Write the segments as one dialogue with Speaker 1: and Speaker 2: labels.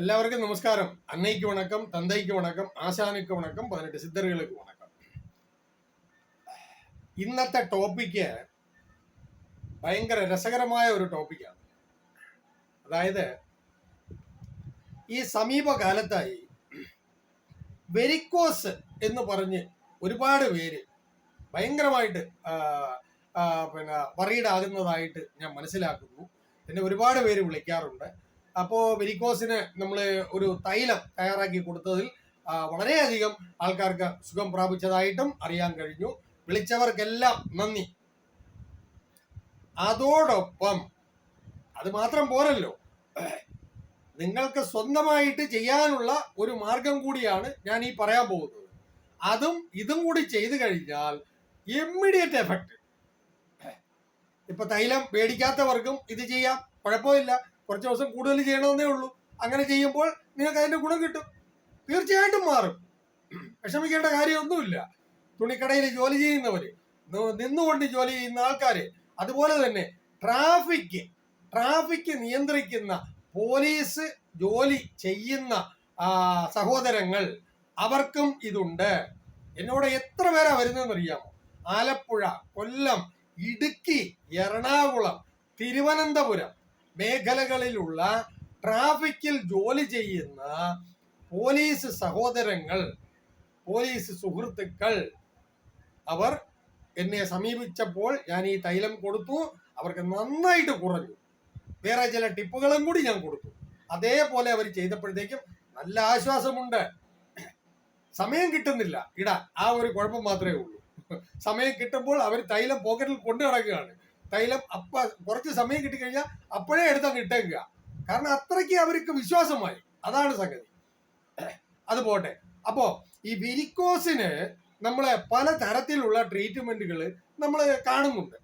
Speaker 1: എല്ലാവർക്കും നമസ്കാരം. അന്നയ്ക്ക് വണക്കം തന്തയ്ക്ക് വണക്കം ആശാനയ്ക്ക് വണക്കം പതിനെട്ട് സിദ്ധറുകൾക്ക് വണക്കം. ഇന്നത്തെ ടോപ്പിക്ക് ഭയങ്കര രസകരമായ ഒരു ടോപ്പിക്കാണ് അതായത് ഈ സമീപകാലത്തായി വെരിക്കോസ് എന്ന് പറഞ്ഞ് ഒരുപാട് പേര് ഭയങ്കരമായിട്ട് പിന്നെ വറീഡാകുന്നതായിട്ട് ഞാൻ മനസ്സിലാക്കുന്നു. എന്നെ ഒരുപാട് പേര് വിളിക്കാറുണ്ട്. അപ്പോൾ വെരിക്കോസിന് നമ്മൾ ഒരു തൈലം തയ്യാറാക്കി കൊടുത്തതിൽ വളരെയധികം ആൾക്കാർക്ക് സുഖം പ്രാപിച്ചതായിട്ടും അറിയാൻ കഴിഞ്ഞു. വിളിച്ചവർക്കെല്ലാം നന്ദി. അതോടൊപ്പം അത് മാത്രം പോരല്ലോ. നിങ്ങൾക്ക് സ്വന്തമായിട്ട് ചെയ്യാനുള്ള ഒരു മാർഗം കൂടിയാണ് ഞാൻ ഈ പറയാൻ പോകുന്നത്. അതും ഇതും കൂടി ചെയ്തു കഴിഞ്ഞാൽ ഇമ്മീഡിയറ്റ് എഫക്റ്റ് ഇപ്പൊ തൈലം പേടിക്കാത്തവർക്കും ഇത് ചെയ്യാം. കുഴപ്പമില്ല. കുറച്ച് ദിവസം കൂടുതൽ ചെയ്യണമെന്നേ ഉള്ളൂ. അങ്ങനെ ചെയ്യുമ്പോൾ നിങ്ങൾക്ക് അതിന്റെ ഗുണം കിട്ടും. തീർച്ചയായിട്ടും മാറും. വിഷമിക്കേണ്ട കാര്യമൊന്നുമില്ല. തുണിക്കടയിൽ ജോലി ചെയ്യുന്നവര് നിന്നുകൊണ്ട് ജോലി ചെയ്യുന്ന ആൾക്കാര് അതുപോലെ തന്നെ ട്രാഫിക് ട്രാഫിക് നിയന്ത്രിക്കുന്ന പോലീസ് ജോലി ചെയ്യുന്ന സഹോദരങ്ങൾ അവർക്കും ഇതുണ്ട്. എന്നോട് എത്ര പേരാ വരുന്നതെന്ന് അറിയാമോ ആലപ്പുഴ കൊല്ലം ഇടുക്കി എറണാകുളം തിരുവനന്തപുരം മേഖലകളിലുള്ള ട്രാഫിക്കിൽ ജോലി ചെയ്യുന്ന പോലീസ് സഹോദരങ്ങൾ പോലീസ് സുഹൃത്തുക്കൾ അവർ എന്നെ സമീപിച്ചപ്പോൾ ഞാൻ ഈ തൈലം കൊടുത്തു. അവർക്ക് നന്നായിട്ട് കുറഞ്ഞു. വേറെ ചില ടിപ്പുകളും കൂടി ഞാൻ കൊടുത്തു. അതേപോലെ അവർ ചെയ്തപ്പോഴത്തേക്കും നല്ല ആശ്വാസമുണ്ട്. സമയം കിട്ടുന്നില്ല. ഇടാ ആ ഒരു കുഴപ്പം മാത്രമേ ഉള്ളൂ. സമയം കിട്ടുമ്പോൾ അവർ തൈലം പോക്കറ്റിൽ കൊണ്ടു നടക്കുകയാണ് തൈലം അപ്പ കുറച്ച് സമയം കിട്ടിക്കഴിഞ്ഞാൽ അപ്പോഴേ എടുത്തങ്ങ് ഇട്ടേക്കുക. കാരണം അത്രയ്ക്ക് അവർക്ക് വിശ്വാസമായി. അതാണ് സംഗതി. അത് പോട്ടെ. അപ്പോ ഈ വിരിക്കോസിന് നമ്മളെ പല തരത്തിലുള്ള ട്രീറ്റ്മെന്റുകൾ നമ്മൾ കാണുന്നുണ്ട്.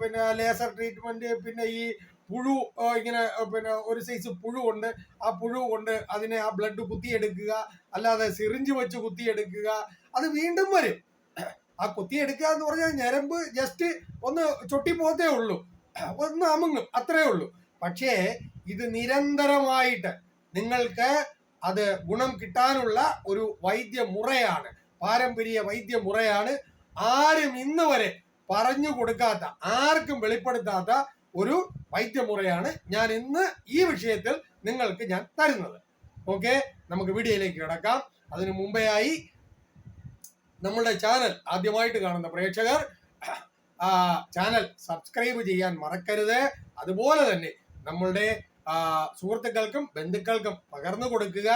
Speaker 1: പിന്നെ ലേസർ ട്രീറ്റ്മെന്റ് പിന്നെ ഈ പുഴു ഇങ്ങനെ പിന്നെ ഒരു സൈസ് പുഴു ഉണ്ട്. ആ പുഴു കൊണ്ട് അതിനെ ആ ബ്ലഡ് കുത്തിയെടുക്കുക. അല്ലാതെ സിറിഞ്ച് വെച്ച് കുത്തിയെടുക്കുക. അത് വീണ്ടും വരും. ആ കുത്തി എടുക്കുക എന്ന് പറഞ്ഞാൽ ഞരമ്പ് ജസ്റ്റ് ഒന്ന് ചൊട്ടി പോത്തേ ഉള്ളൂ. ഒന്ന് അമുങ്ങും അത്രേ ഉള്ളൂ. പക്ഷേ ഇത് നിരന്തരമായിട്ട് നിങ്ങൾക്ക് അത് ഗുണം കിട്ടാനുള്ള ഒരു വൈദ്യമുറയാണ് പാരമ്പര്യ വൈദ്യമുറയാണ് ആരും ഇന്ന് വരെ പറഞ്ഞു കൊടുക്കാത്ത ആർക്കും വെളിപ്പെടുത്താത്ത ഒരു വൈദ്യമുറയാണ് ഞാൻ ഇന്ന് ഈ വിഷയത്തിൽ നിങ്ങൾക്ക് ഞാൻ തരുന്നത്. ഓക്കെ നമുക്ക് വീഡിയോയിലേക്ക് കിടക്കാം. അതിനു മുമ്പേയായി നമ്മളുടെ ചാനൽ ആദ്യമായിട്ട് കാണുന്ന പ്രേക്ഷകർ ആ ചാനൽ സബ്സ്ക്രൈബ് ചെയ്യാൻ മറക്കരുത്. അതുപോലെ തന്നെ നമ്മളുടെ സുഹൃത്തുക്കൾക്കും ബന്ധുക്കൾക്കും പകർന്നു കൊടുക്കുക.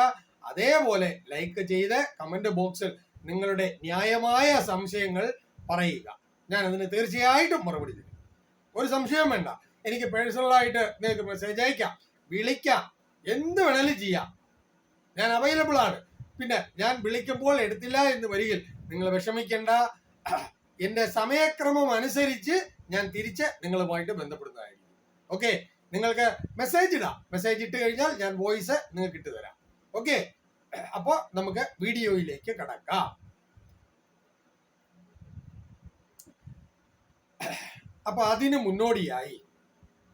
Speaker 1: അതേപോലെ ലൈക്ക് ചെയ്ത് കമന്റ് ബോക്സിൽ നിങ്ങളുടെ ന്യായമായ സംശയങ്ങൾ പറയുക. ഞാൻ അതിന് തീർച്ചയായിട്ടും മറുപടി തരും. ഒരു സംശയം വേണ്ട. എനിക്ക് പേഴ്സണലായിട്ട് നിങ്ങൾക്ക് മെസ്സേജ് അയക്കാം വിളിക്കാം എന്ത് വേണേലും ചെയ്യാം. ഞാൻ അവൈലബിൾ ആണ്. പിന്നെ ഞാൻ വിളിക്കുമ്പോൾ എടുത്തില്ല എന്ന് വരികിൽ നിങ്ങൾ വിഷമിക്കേണ്ട. എന്റെ സമയക്രമം അനുസരിച്ച് ഞാൻ തിരിച്ച് നിങ്ങളുമായിട്ട് ബന്ധപ്പെടുന്നതായിരിക്കും. ഓക്കെ നിങ്ങൾക്ക് മെസ്സേജ് ഇടാം. മെസ്സേജ് ഇട്ട് കഴിഞ്ഞാൽ ഞാൻ വോയിസ് നിങ്ങൾക്ക് ഇട്ട് തരാം. ഓക്കെ അപ്പോൾ നമുക്ക് വീഡിയോയിലേക്ക് കടക്കാം. അപ്പൊ അതിന് മുന്നോടിയായി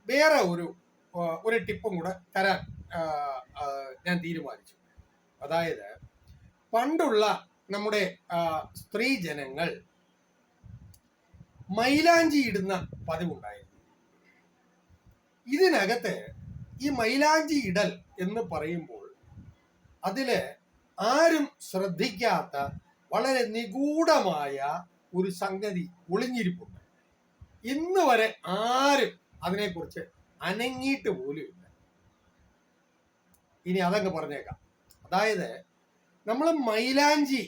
Speaker 1: വേറെ ഒരു ഒരു ടിപ്പും കൂടെ തരാൻ ഞാൻ തീരുമാനിച്ചു. അതായത് പണ്ടുള്ള നമ്മുടെ സ്ത്രീ ജനങ്ങൾ മൈലാഞ്ചി ഇടുന്ന പതിവുണ്ടായിരുന്നു. ഇതിനകത്ത് ഈ മൈലാഞ്ചി ഇടൽ എന്ന് പറയുമ്പോൾ അതിൽ ആരും ശ്രദ്ധിക്കാത്ത വളരെ നിഗൂഢമായ ഒരു സംഗതി ഒളിഞ്ഞിരിപ്പുണ്ട്. ഇന്ന് വരെ ആരും അതിനെക്കുറിച്ച് അനങ്ങിയിട്ട് പോലും ഇല്ല. ഇനി അതങ്ങ് പറഞ്ഞേക്കാം. അതായത് നമ്മൾ മൈലാഞ്ചി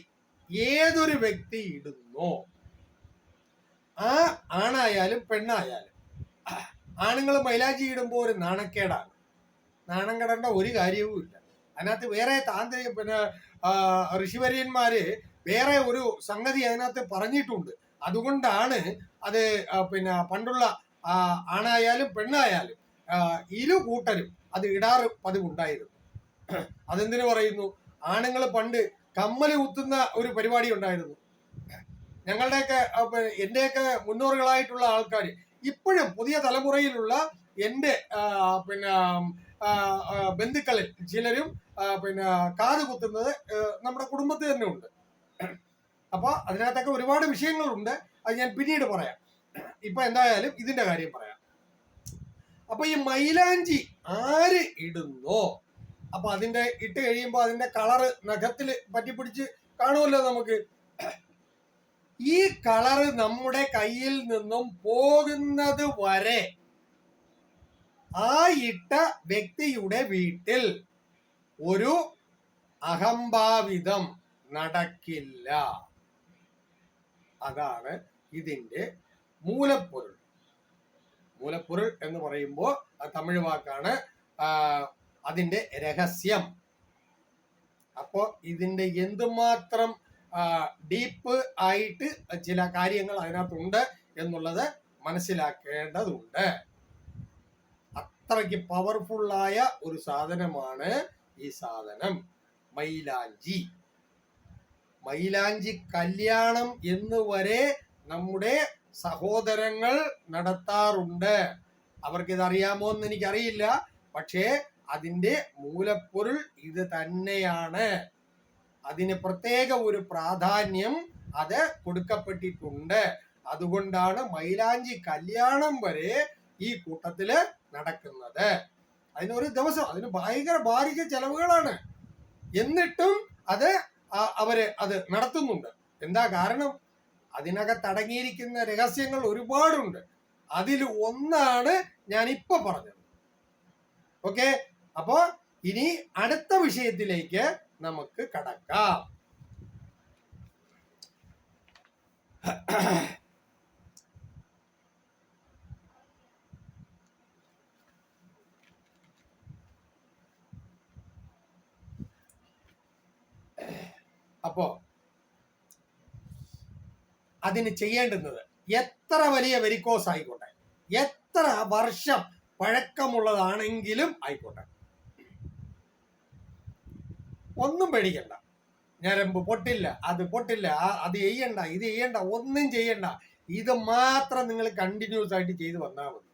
Speaker 1: ഏതൊരു വ്യക്തി ഇടുന്നോ? ആ ആണായാലും പെണ്ണായാലും. ആണുങ്ങൾ മൈലാഞ്ചി ഇടുമ്പോൾ ഒരു നാണക്കേടാണ്. നാണം കെടേണ്ട ഒരു കാര്യവും ഇല്ല. അതിനകത്ത് വേറെ താന്ത്രിക പിന്നെ ഋഷിവര്യന്മാര് വേറെ ഒരു സംഗതി അതിനകത്ത് പറഞ്ഞിട്ടുണ്ട്. അതുകൊണ്ടാണ് അത് പിന്നെ പണ്ടുള്ള ആണായാലും പെണ്ണായാലും ഇരു കൂട്ടരും അത് ഇടാറ് പതിവുണ്ടായിരുന്നു. അതെന്തിനു പറയുന്നു? ആണുങ്ങൾ പണ്ട് കമ്മൽ കുത്തുന്ന ഒരു പരിപാടി ഉണ്ടായിരുന്നു. ഞങ്ങളുടെയൊക്കെ എന്റെയൊക്കെ മുന്നോറുകളായിട്ടുള്ള ആൾക്കാർ ഇപ്പോഴും പുതിയ തലമുറയിലുള്ള എന്റെ പിന്നെ ബന്ധുക്കളിൽ ചിലരും പിന്നെ കാത് കുത്തുന്നത് നമ്മുടെ കുടുംബത്തിൽ തന്നെ ഉണ്ട്. അപ്പൊ അതിനകത്തൊക്കെ ഒരുപാട് വിഷയങ്ങളുണ്ട്. അത് ഞാൻ പിന്നീട് പറയാം. ഇപ്പൊ എന്തായാലും ഇതിന്റെ കാര്യം പറയാം. അപ്പൊ ഈ മൈലാഞ്ചി ആര് ഇടുന്നോ? അപ്പൊ അതിന്റെ ഇട്ട് കഴിയുമ്പോ അതിന്റെ കളറ് നഖത്തിൽ പറ്റിപ്പിടിച്ച് കാണുമല്ലോ നമുക്ക്. ഈ കളറ് നമ്മുടെ കയ്യിൽ നിന്നും പോകുന്നത് വരെ ആ ഇട്ട വ്യക്തിയുടെ വീട്ടിൽ ഒരു അഹംഭാവിതം നടക്കില്ല. അതാണ് ഇതിന്റെ മൂലപ്പൊരുൾ. മൂലപ്പൊരുൾ എന്ന് പറയുമ്പോൾ തമിഴ് വാക്കാണ് ആ, അതിന്റെ രഹസ്യം. അപ്പോ ഇതിന്റെ എന്തുമാത്രം ഡീപ്പ് ആയിട്ട് ചില കാര്യങ്ങൾ അതിനകത്തുണ്ട് എന്നുള്ളത് മനസ്സിലാക്കേണ്ടതുണ്ട്. അത്രയ്ക്ക് പവർഫുള്ളായ ഒരു സാധനമാണ് ഈ സാധനം മൈലാഞ്ചി. മൈലാഞ്ചി കല്യാണം എന്ന് വരെ നമ്മുടെ സഹോദരങ്ങൾ നടത്താറുണ്ട്. അവർക്കിത് അറിയാമോ എന്ന് എനിക്കറിയില്ല. പക്ഷേ അതിന്റെ മൂലപ്പൊരുൾ ഇത് തന്നെയാണ്. അതിന് പ്രത്യേക ഒരു പ്രാധാന്യം അത് കൊടുക്കപ്പെട്ടിട്ടുണ്ട്. അതുകൊണ്ടാണ് മൈലാഞ്ചി കല്യാണം വരെ ഈ കൂട്ടത്തിൽ നടക്കുന്നത്. അതിനൊരു ദിവസം അതിന് ഭയങ്കര ഭാരിക ചെലവുകളാണ്. എന്നിട്ടും അത് അവർ അത് നടത്തുന്നുണ്ട്. എന്താ കാരണം? അതിനകത്ത് അടങ്ങിയിരിക്കുന്ന രഹസ്യങ്ങൾ ഒരുപാടുണ്ട്. അതിൽ ഒന്നാണ് ഞാൻ ഇപ്പൊ പറഞ്ഞത്. ഓക്കെ? അപ്പോ ഇനി അടുത്ത വിഷയത്തിലേക്ക് നമുക്ക് കടക്കാം. അപ്പോ അതിന് ചെയ്യേണ്ടുന്നത് എത്ര വലിയ വെരിക്കോസ് ആയിക്കോട്ടെ എത്ര വർഷം പഴക്കമുള്ളതാണെങ്കിലും ആയിക്കോട്ടെ. ഒന്നും പേടിക്കണ്ട. ഞരമ്പ് പൊട്ടില്ല അത് പൊട്ടില്ല അത് ചെയ്യണ്ട ഇത് ചെയ്യണ്ട ഒന്നും ചെയ്യണ്ട. ഇത് മാത്രം നിങ്ങൾ കണ്ടിന്യൂസ് ആയിട്ട് ചെയ്തു വന്നാൽ മതി.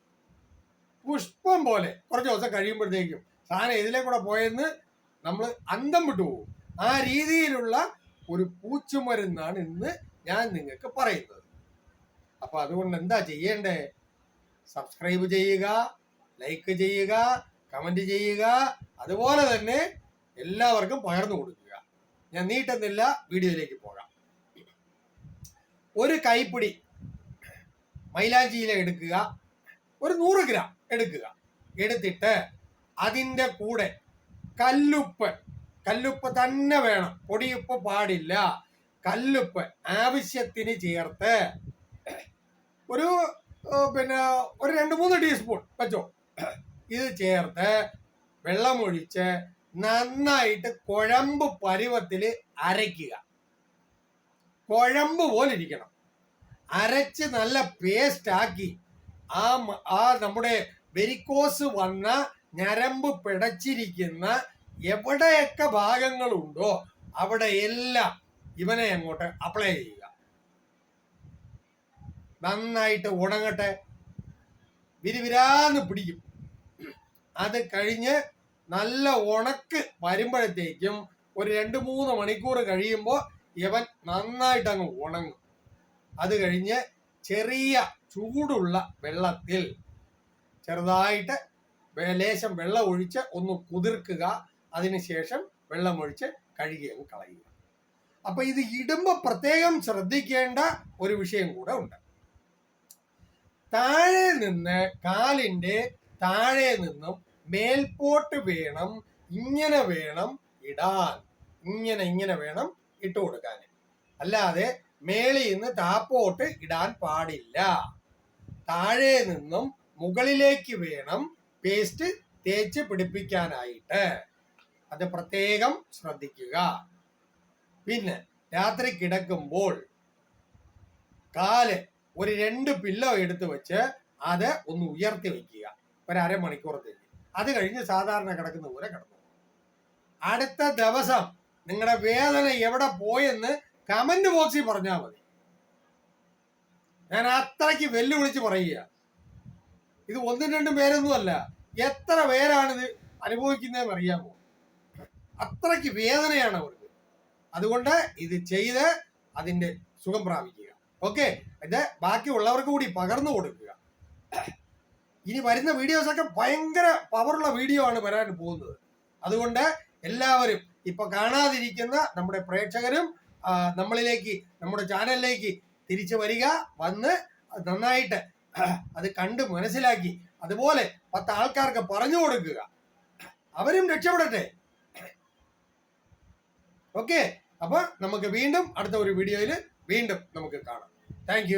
Speaker 1: പുഷ്പം പോലെ കുറച്ച് ദിവസം കഴിയുമ്പോഴത്തേക്കും സാധനം ഇതിലെ കൂടെ പോയെന്ന് നമ്മൾ അന്തം വിട്ടു പോകും. ആ രീതിയിലുള്ള ഒരു പൂച്ചുമരുന്നാണ് ഇന്ന് ഞാൻ നിങ്ങൾക്ക് പറയുന്നത്. അപ്പൊ അതുകൊണ്ട് എന്താ ചെയ്യേണ്ടേ? സബ്സ്ക്രൈബ് ചെയ്യുക ലൈക്ക് ചെയ്യുക കമന്റ് ചെയ്യുക. അതുപോലെ തന്നെ എല്ലാവർക്കും പകർന്നു കൊടുക്കുക. ഞാൻ നീട്ടുന്നില്ല വീഡിയോയിലേക്ക് പോകാം. ഒരു കൈപ്പിടി മൈലാഞ്ചിയില എടുക്കുക. ഒരു നൂറ് ഗ്രാം എടുക്കുക. എടുത്തിട്ട് അതിന്റെ കൂടെ കല്ലുപ്പ് കല്ലുപ്പ് തന്നെ വേണം. പൊടിയുപ്പ് പാടില്ല. കല്ലുപ്പ് ആവശ്യത്തിന് ചേർത്ത് ഒരു പിന്നെ ഒരു രണ്ട് മൂന്ന് ടീസ്പൂൺ വെച്ചോ. ഇത് ചേർത്ത് വെള്ളമൊഴിച്ച് നന്നായിട്ട് കുഴമ്പ് പരുവത്തിൽ അരയ്ക്കുക. കുഴമ്പ് പോലെ ഇരിക്കണം അരച്ച് നല്ല പേസ്റ്റ് ആക്കി ആ ആ നമ്മുടെ വെരിക്കോസ് വന്ന ഞരമ്പ് പിടച്ചിരിക്കുന്ന എവിടെയൊക്കെ ഭാഗങ്ങളുണ്ടോ അവിടെ എല്ലാം ഇവനെ അങ്ങോട്ട് അപ്ലൈ ചെയ്യുക. നന്നായിട്ട് ഉണങ്ങട്ടെ. വിരിവിരാന്ന് പിടിക്കും. അത് കഴിഞ്ഞ് നല്ല ഉണക്ക് വരുമ്പോഴത്തേക്കും ഒരു രണ്ട് മൂന്ന് മണിക്കൂർ കഴിയുമ്പോൾ ഇവൻ നന്നായിട്ട് അങ്ങ് ഉണങ്ങും. അത് കഴിഞ്ഞ് ചെറിയ ചൂടുള്ള വെള്ളത്തിൽ ചെറുതായിട്ട് ലേശം വെള്ളം ഒഴിച്ച് ഒന്ന് കുതിർക്കുക. അതിനുശേഷം വെള്ളം ഒഴിച്ച് അങ്ങ് കളയുക. അപ്പൊ ഇത് ഇടുമ്പോൾ പ്രത്യേകം ശ്രദ്ധിക്കേണ്ട ഒരു വിഷയം കൂടെ ഉണ്ട്. താഴെ നിന്ന് കാലിന്റെ താഴെ നിന്നും മേൽപോട്ട് വേണം ഇങ്ങനെ വേണം ഇടാൻ. ഇങ്ങനെ ഇങ്ങനെ വേണം ഇട്ടു കൊടുക്കാൻ. അല്ലാതെ മേളിൽ നിന്ന് താപ്പോട്ട് ഇടാൻ പാടില്ല. താഴെ നിന്നും മുകളിലേക്ക് വേണം പേസ്റ്റ് തേച്ച് പിടിപ്പിക്കാനായിട്ട്. അത് പ്രത്യേകം ശ്രദ്ധിക്കുക. പിന്നെ രാത്രി കിടക്കുമ്പോൾ കാൽ ഒരു രണ്ട് പില്ലോ എടുത്തു വെച്ച് അത് ഒന്ന് ഉയർത്തി വെക്കുക. ഒരു അരമണിക്കൂറത്തേക്ക് അത് കഴിഞ്ഞ് സാധാരണ കിടക്കുന്ന പോലെ കിടന്നു. അടുത്ത ദിവസം നിങ്ങളുടെ വേദന എവിടെ പോയെന്ന് കമന്റ് ബോക്സിൽ പറഞ്ഞാൽ മതി. ഞാൻ അത്രയ്ക്ക് വെല്ലുവിളിച്ച് പറയുക. ഇത് ഒന്നും രണ്ടും പേരൊന്നും അല്ല. എത്ര പേരാണിത് അനുഭവിക്കുന്നതെന്ന് അറിയാമോ? അത്രയ്ക്ക് വേദനയാണ് അവർക്ക്. അതുകൊണ്ട് ഇത് ചെയ്ത് അതിന്റെ സുഖം പ്രാപിക്കുക. ഓക്കെ ഇത് ബാക്കിയുള്ളവർക്ക് കൂടി പകർന്നു കൊടുക്കുക. ഇനി വരുന്ന വീഡിയോസ് ഒക്കെ ഭയങ്കര പവറുള്ള വീഡിയോ ആണ് വരാൻ പോകുന്നത്. അതുകൊണ്ട് എല്ലാവരും ഇപ്പൊ കാണാതിരിക്കുന്ന നമ്മുടെ പ്രേക്ഷകരും നമ്മളിലേക്ക് നമ്മുടെ ചാനലിലേക്ക് തിരിച്ചു വരിക. വന്ന് നന്നായിട്ട് അത് കണ്ട് മനസ്സിലാക്കി അതുപോലെ പത്ത് ആൾക്കാർക്ക് പറഞ്ഞു കൊടുക്കുക. അവരും രക്ഷപ്പെടട്ടെ. ഓക്കെ അപ്പൊ നമുക്ക് വീണ്ടും അടുത്ത ഒരു വീഡിയോയിൽ വീണ്ടും നമുക്ക് കാണാം. താങ്ക്